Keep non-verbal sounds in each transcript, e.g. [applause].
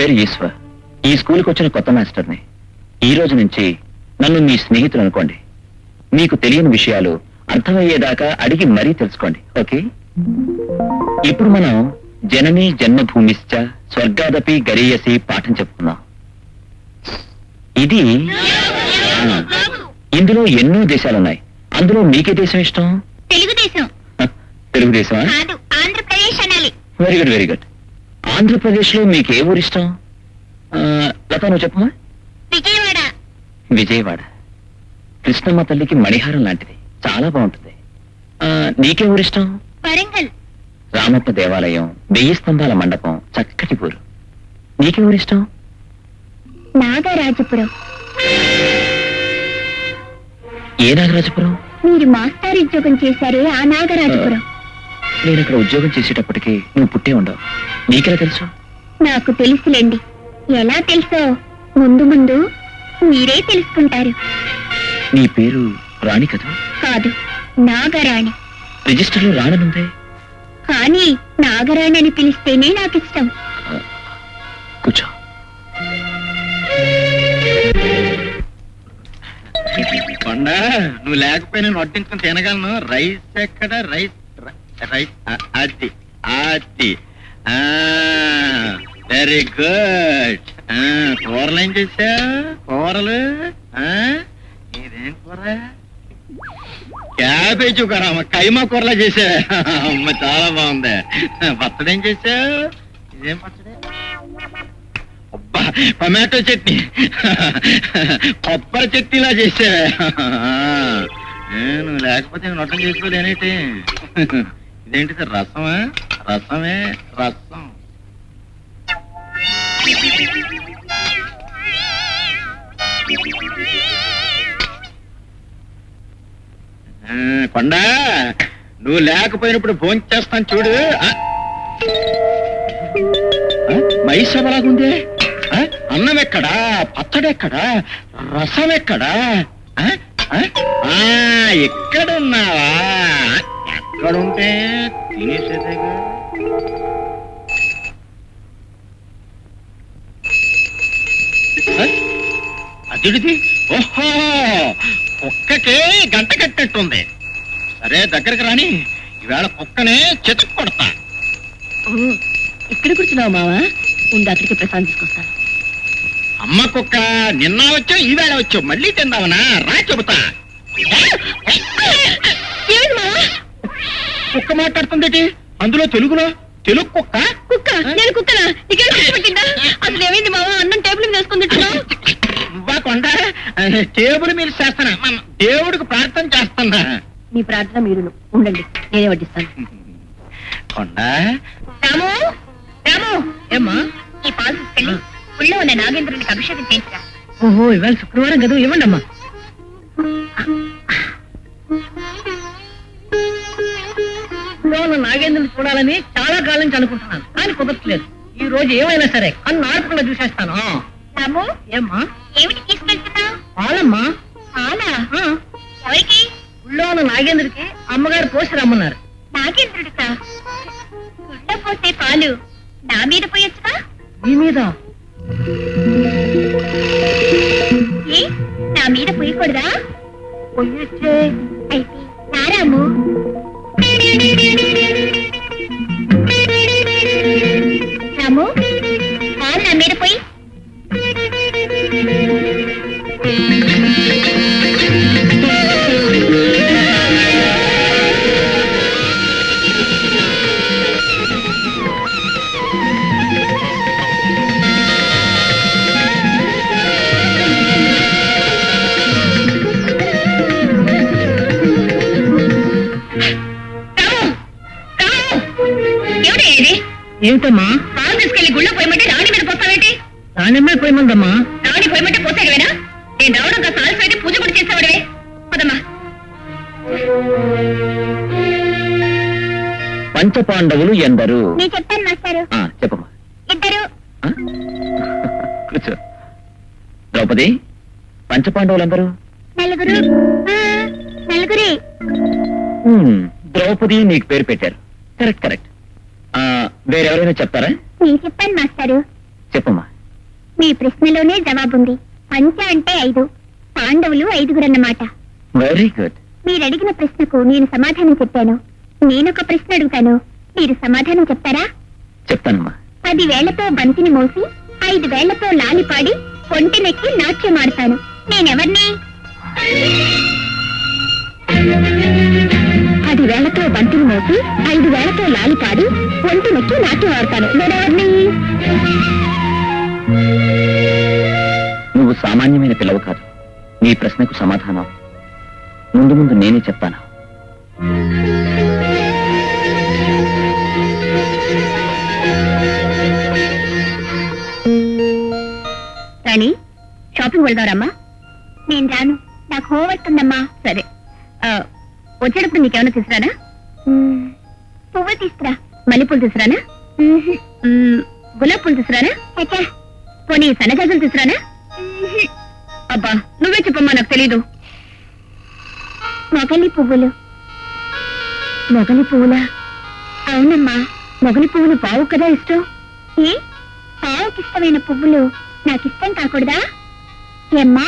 పేరు ఈశ్వర్. ఈ స్కూల్కి వచ్చిన కొత్త మాస్టర్ని. ఈ రోజు నుంచి నన్ను మీ స్నేహితులు అనుకోండి. మీకు తెలియని విషయాలు అర్థమయ్యేదాకా అడిగి మరీ తెలుసుకోండి ఓకే? ఇప్పుడు మనం జనని జన్మభూమిశ్చ స్వర్గాదపి గరీయసి పాఠం చెప్పుకుందాం ఇది ఇందులో ఎన్నో దేశాలున్నాయి. అందులో మీకే దేశం ఇష్టం? తెలుగుదేశం. అనాలి. Very good very good. ఆంధ్రప్రదేశ్లో మీకు ఏ ఊరు ఇష్టం ఆ, లత నువ్వు చెప్పమా విజయవాడ. విజయవాడ. కృష్ణమ్మ తల్లికి మణిహారం లాంటిది. చాలా బాగుంటుంది. ఆ, నీకే ఊరు ఇష్టం వరంగల్. రామప్ప దేవాలయం వెయ్యి స్తంభాల మండపం చక్కటి ఊరు. నీకే ఊరు ఇష్టం నాగరాజపురం. ఏ నాగరాజపురం? మీరు మాస్టర్ ఉద్యోగం చేశారే ఆ నాగరాజపురం. నేను అక్కడ ఉద్యోగం చేసేటప్పటికి నువ్వు పుట్టే ఉండవు. నీకెలా తెలుసు? నాకు తెలుసులేండి. ఎలా తెలుసో? ముందు ముందు మీరే తెలుసుకుంటారు. నీ పేరు రాణి కదూ? కాదు నాగరాణి. రిజిస్టర్లో రాణనుందే? కానీ నాగరాణి అని పిలిస్తేనే నాకు ఇష్టం కూర్చో. నువ్వు లేకపోయినా నొట్టించుకుని తినగలను. రైస్ ఎక్కడ? రైస్ రైట్ రైస్ అ- అది అది వెరీ గుడ్ కూరలు ఏం చేసావు? కూరలు? ఆ, ఇదేం కూర? క్యాబేజ్ కూర అమ్మ. కైమా కూరలా చేసా. అమ్మ చాలా బాగుంది. పచ్చడి ఏం చేసావు? ఇదేం పచ్చడి? అబ్బా టమాటో చట్నీ. కొబ్బరి చట్నీలా చేసా. నువ్వు లేకపోతే నేను నొట్టం చేసుకోలేనేటి ఇదేంటిది రసమా? రసమే రసం. ఆ, కొండ నువ్వు లేకపోయినప్పుడు ఫోన్ చేస్తాను చూడు. ఆ. ఆ, ఆ, అన్నం ఎక్కడా? పచ్చడెక్కడా రసం ఎక్కడా? ఎక్కడున్నావా? ఎక్కడున్నావా ఎక్కడుంటే తినేసేదేగా అదిడిది? ఓహో కుక్కకి గంట కట్టినట్టుంది. సరే దగ్గరికి రాని ఈవేళ కుక్కనే చెట్టు కొడతా. ఇక్కడ కూర్చున్నావు మావా? ఉండి అతనికి ప్రశాంత్ తీసుకొస్తాను. అమ్మ కుక్క నిన్న వచ్చావు ఈవేళ వచ్చావు. మళ్ళీ తిందావనా? రా చెబుతా. కుక్క మాట్లాడుతుందేటి అందులో తెలుగులో తెలుగు కుక్క? కుక్క. నేను కుక్కనా? ఇక్కడ పట్టిందా? అసలు ఏమైంది మావా? అన్నం టేబుల్ మీద వేసుకుని కొండ. టేబుల్ మీద చేస్తానా? దేవుడికి ప్రార్థన చేస్తున్నా. మీ ప్రార్థన మీరు ఉండండి నేనే వడ్డిస్తాను. కొండ. రాము రాము. ఏమ్మా? ఈ పాలు తీసుకెళ్ళి ఊళ్ళో ఉన్న నాగేంద్రునికి అభిషేకం చేసిరా ఓహో ఇవాళ శుక్రవారం కదా ఇవ్వండి అమ్మా ఉన్న నాగేంద్రుని చూడాలని చాలా కాలం నుంచి అనుకుంటున్నాను. కానీ కుదరట్లేదు. ఈ రోజు ఏమైనా సరే కన్ను ఆడకుండా చూసేస్తాను. రాము? ఏమ్మా? ఏమిటి తీసుకెళ్తున్నావు పాలమ్మా? పాలా? ఆ, ఎవరికి? ఊళ్ళో ఉన్న నాగేంద్రుడికి అమ్మగారు పోసి రమ్మన్నారు. నాగేంద్రుడికా? పోసే పాలు. నా మీద పోయొచ్చుగా? మీ మీద? ఏ? నా మీద పోయకూడదా? పొయ్యొచ్చే అయితే నారాము Thank you. ఇది? ఏమిటమ్మా పాలు తీసుకెళ్ళి గుళ్ళో పోయమంటే రాణి మీద పోతావేంటి దానిమ్మే పోయమందమ్మా. రాణి పోయమంటే పోతాగవేనా నేను రావడం కాస్త అయితే పూజ కూడా చేసేవాడే పదమ్మా. పంచపాండవులు ఎందరు? నేను చెప్పాను మాస్టారు. ఆ, చెప్పమ్మా. ఇద్దరు. ఆ? కూర్చో. ద్రౌపది పంచపాండవులందరూ నలుగురు. ఆ, నలుగురే. హ్మ్, ద్రౌపది నీకు పేరు పెట్టారు. Correct correct. వేరెవరైనా చెప్తారా? నేను చెప్పాను మాస్టారు. చెప్పమ్మా. మీ ప్రశ్నలోనే జవాబుంది. పంచ అంటే ఐదు పాండవులు ఐదుగురు అన్నమాట వెరీ గుడ్ మీరు అడిగిన ప్రశ్నకు నేను సమాధానం చెప్పాను. నేనొక ప్రశ్న అడుగుతాను. మీరు సమాధానం చెప్తారా? చెప్తానమ్మా. పది వేళ్ళతో బంతిని మోసి ఐదు వేళ్ళతో లాలిపాడి కొంటెనెక్కి నాట్యం ఆడతాను. నేనెవర్ని? పది వేళ్ళతో బంతిని మోసి ఐదు వేళ్ళతో లాలిపాడి కొంటెనెక్కి నాట్యం ఆడతాను. నేనెవర్ని నువ్వు సామాన్యమైన పిల్లవు కాదు. నీ ప్రశ్నకు సమాధానం. ముందు ముందు నేనే చెప్తాను. రాణి షాపింగ్ వెళ్దారమ్మా? నేను రాను. నాకు హోంవర్క్ ఉందమ్మా సరే. ఆ, వచ్చేటప్పుడు నీకేమైనా తీసుకురానా? పువ్వు తీసుకురా. మల్లెపూలు తీసుకురానా? మ్మ్, గులాబ్ పూలు తీసుకురానా? పోనీ సన్నజాజులు తీసుకురానా? అబ్బా నువ్వే చెప్పమ్మా నాకు తెలీదు. మొగలి పువ్వులు. మొగలి పువ్వులా? అవునమ్మా. మొగలి పువ్వులు పావు కదా ఇష్టం? ఏ? పావుకి ఇష్టమైన పువ్వులు నాకు ఇష్టం కాకూడదా? ఏమ్మా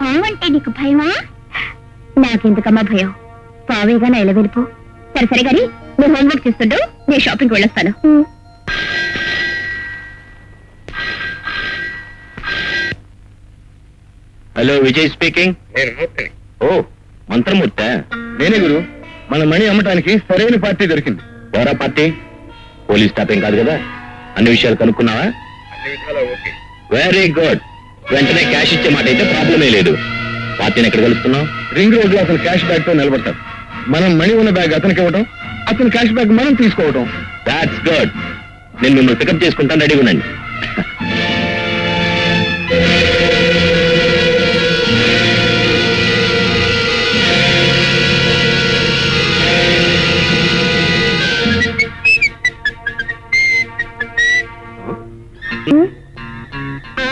పావు అంటే నీకు భయమా? నాకెందుకమ్మా భయం? పావేగా నా ఇలా వెళ్ళిపో? సరే సరే గాని నువ్వు హోంవర్క్ చేస్తుండు నేను షాపింగ్కి వెళ్ళొస్తాను. హలో విజయ్ స్పీకింగ్ ఓ మంత్రమూర్త. నేనే గురు. మన మణి అమ్మటానికి సరైన పార్టీ దొరికింది. ఎవరా పార్టీ? పోలీస్ స్టాఫ్ ఏం కాదు కదా? అన్ని విషయాలు కనుక్కున్నావా? వెరీ గుడ్ వెంటనే క్యాష్ ఇచ్చే మాట అయితే ప్రాబ్లమే లేదు. పార్టీని ఎక్కడ కలుస్తున్నావు రింగ్ రోడ్లో అసలు క్యాష్ బ్యాగ్తో నిలబడతారు మనం మణి ఉన్న బ్యాగ్ అతనికి ఇవ్వటం అతని క్యాష్ బ్యాగ్ మనం తీసుకోవటం. దాట్స్ గుడ్ నేను మిమ్మల్ని పికప్ చేసుకుంటాను రెడీగా ఉండండి.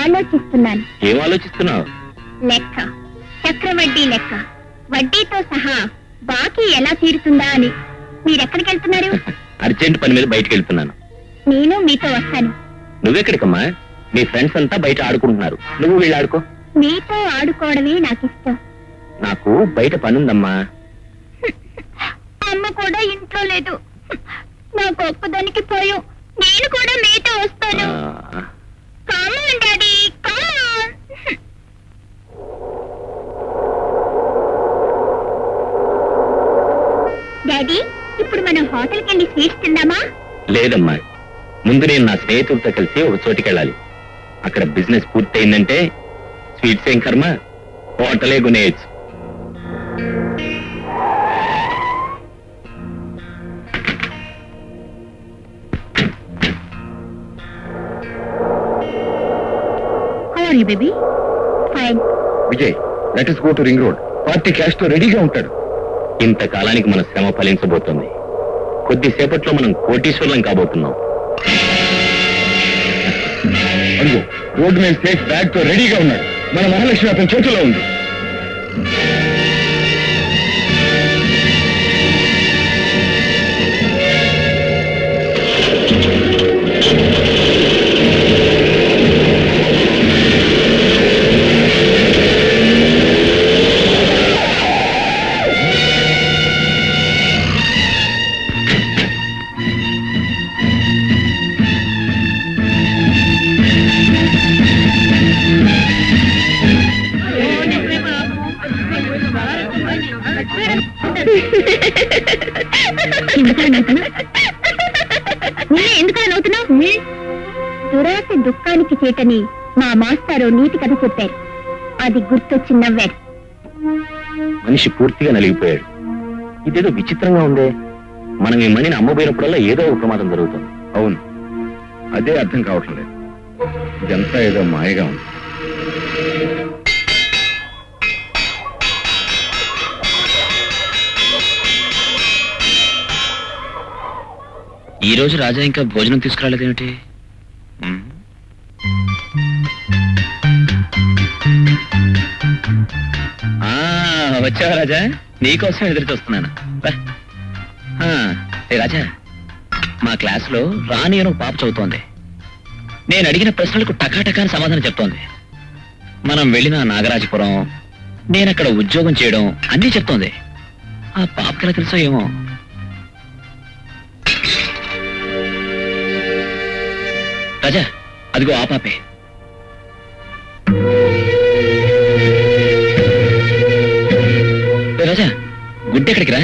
ఆలోచిస్తున్నాను. ఏం ఆలోచిస్తున్నావు? లెక్క. చక్రవడ్డీ లెక్క. వడ్డీతో సహా బాకీ ఎలా తీరుతుందా అని. మీరెక్కడికి వెళ్తున్నారు [laughs] అర్జెంట్ పని మీద బయటకు వెళ్తున్నాను నేను మీతో వస్తాను. నువ్వెక్కడికమ్మా? మీ ఫ్రెండ్స్ అంతా బయట ఆడుకుంటున్నారు. నువ్వు వీళ్ళు ఆడుకో. మీతో ఆడుకోవడమే నాకు ఇష్టం. నాకు బయట పనుందమ్మా. [laughs] అమ్మ కూడా ఇంట్లో లేదు. [laughs] నాకు ఒక్కదానికి పోయాం. నేను కూడా మీతో వస్తాను. కామన్ డాడీ కామన్ డాడీ ఇప్పుడు మనం హోటల్కి వెళ్ళి స్వీట్స్ తిందామా? లేదమ్మా. ముందు నేను నా స్నేహితులతో కలిసి ఒక చోటికి వెళ్ళాలి అక్కడ బిజినెస్ పూర్తయిందంటే స్వీట్స్ ఏం కర్మ? హోటలే కొనేయచ్చు baby fine Vijay let us go to ring road party క్యాష్తో రెడీగా ఉంటాడు. ఇంతకాలానికి మన శ్రమ ఫలించబోతుంది. కొద్దిసేపట్లో మనం కోటీశ్వరులం కాబోతున్నాం. అడుగు రోడ్డు మీద సేఫ్ బ్యాగ్తో రెడీగా ఉన్నాడు. మన మహాలక్ష్మి అతని చేతిలో ఉంది. ఎందుకలా నవ్వుతున్నావు? దురాశ దుఃఖానికి చేటని మా మాస్టారు నీతి కథ చెప్పారు. అది గుర్తొచ్చి నవ్వారు. మనిషి పూర్తిగా నలిగిపోయాడు. ఇదేదో విచిత్రంగా ఉందే. మనం ఈ మణిని అమ్మబోయినప్పుడల్లా ఏదో ఒక ప్రమాదం జరుగుతుంది. అవును. అదే అర్థం కావటం లేదు ఇదంతా ఏదో మాయగా ఉంది. ఈరోజు రాజా ఇంకా భోజనం తీసుకురాలేదేమిటి? ఆ, వచ్చావా రాజా? నీకోసం ఎదురు చూస్తున్నాను ఆ, రాజా మా క్లాస్లో రాణి అని పాప చదువుతోంది. నేను అడిగిన ప్రశ్నలకు టకాటకాని సమాధానం చెప్తోంది. మనం వెళ్ళిన నాగరాజపురం నేనక్కడ ఉద్యోగం చేయడం అన్నీ చెప్తోంది. ఆ పాపకలా తెలుసో ఏమో. రాజా అదిగో ఆ పాపే. రాజా గుడ్డెక్కడికి రా?